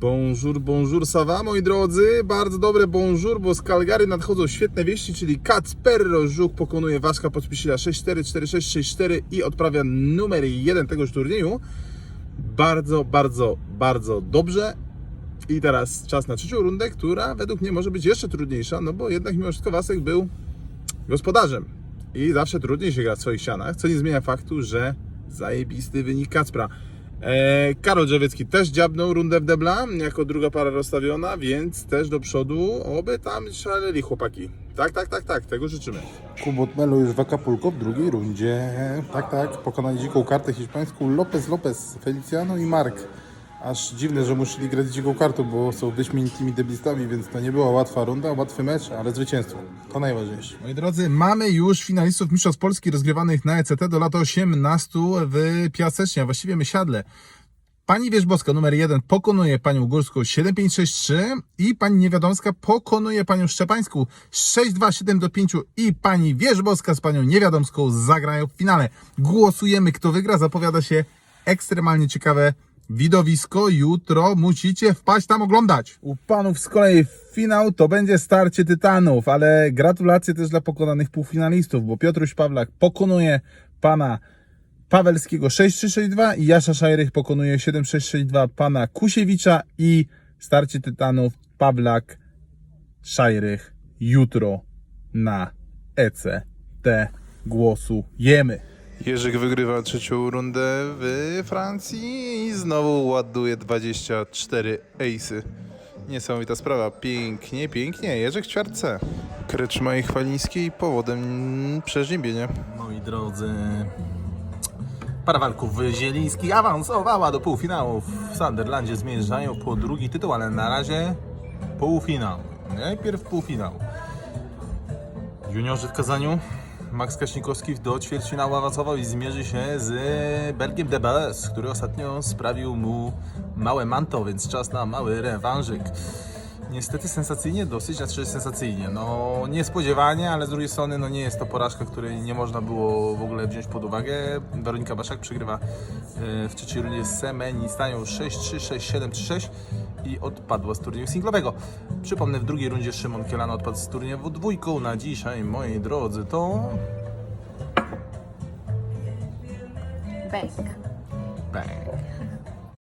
Bonjour, bonjour, Sawa, moi drodzy. Bardzo dobre bonjour, bo z Calgary nadchodzą świetne wieści, czyli Kacperro Żuk pokonuje Waszka Podpisila 6-4, 4-6, 6-4 i odprawia numer jeden tegoż turnieju. Bardzo, bardzo, bardzo dobrze. I teraz czas na trzecią rundę, która według mnie może być jeszcze trudniejsza, no bo jednak mimo wszystko Wasek był gospodarzem. I zawsze trudniej się gra w swoich ścianach, co nie zmienia faktu, że zajebisty wynik Kacpra. E, Karol Drzewiecki też dziabnął rundę w debla, jako druga para rozstawiona, więc też do przodu, oby tam szaleli chłopaki. Tak, tak, tak, tak, tego życzymy. Kubot Melo już w Acapulco w drugiej rundzie. Tak, tak, pokonali dziką kartę hiszpańską Lopez Lopez, Feliciano i Mark. Aż dziwne, że musieli grać dziką kartą, bo są wyśmienitymi deblistami, więc to nie była łatwa runda, łatwy mecz, ale zwycięstwo. To najważniejsze. Moi drodzy, mamy już finalistów Mistrzostw Polski rozgrywanych na ECT do lat 18 w Piasecznie, a właściwie Mysiadle. Pani Wierzbowska numer 1 pokonuje panią Górską 7563 i pani Niewiadomska pokonuje panią Szczepańską 6275 do 5 i pani Wierzbowska z panią Niewiadomską zagrają w finale. Głosujemy kto wygra, zapowiada się ekstremalnie ciekawe widowisko. Jutro musicie wpaść tam oglądać. U panów z kolei finał to będzie starcie tytanów, ale gratulacje też dla pokonanych półfinalistów, bo Piotruś Pawlak pokonuje pana Pawelskiego 6362 i Jasza Szajrych pokonuje 7662 pana Kusiewicza i starcie tytanów Pawlak Szajrych jutro na ECT głosujemy. Jerzyk wygrywa trzecią rundę w Francji i znowu ładuje 24 ace'y. Niesamowita sprawa. Pięknie, pięknie. Jerzyk w ćwiartce. Kreczma i Chwaliński powodem przeziębienia. Moi drodzy, para walków Zieliński awansowała do półfinałów. W Sunderlandzie zmierzają po drugi tytuł, ale na razie półfinał. Najpierw półfinał. Juniorzy w Kazaniu. Max Kaśnikowski do ćwierćfinału awansował i zmierzy się z Belgiem DBS, który ostatnio sprawił mu małe manto, więc czas na mały rewanżyk. Niestety sensacyjnie, dosyć, znaczy sensacyjnie. No niespodziewanie, ale z drugiej strony no nie jest to porażka, której nie można było w ogóle wziąć pod uwagę. Weronika Baszak przegrywa e, w trzeciej rundzie z Semeni, stają 6-3, 6-7, 3-6 i odpadła z turnieju singlowego. Przypomnę, w drugiej rundzie Szymon Kielano odpadł z turnieju dwójką. Na dzisiaj, moi drodzy, to Bank. bang.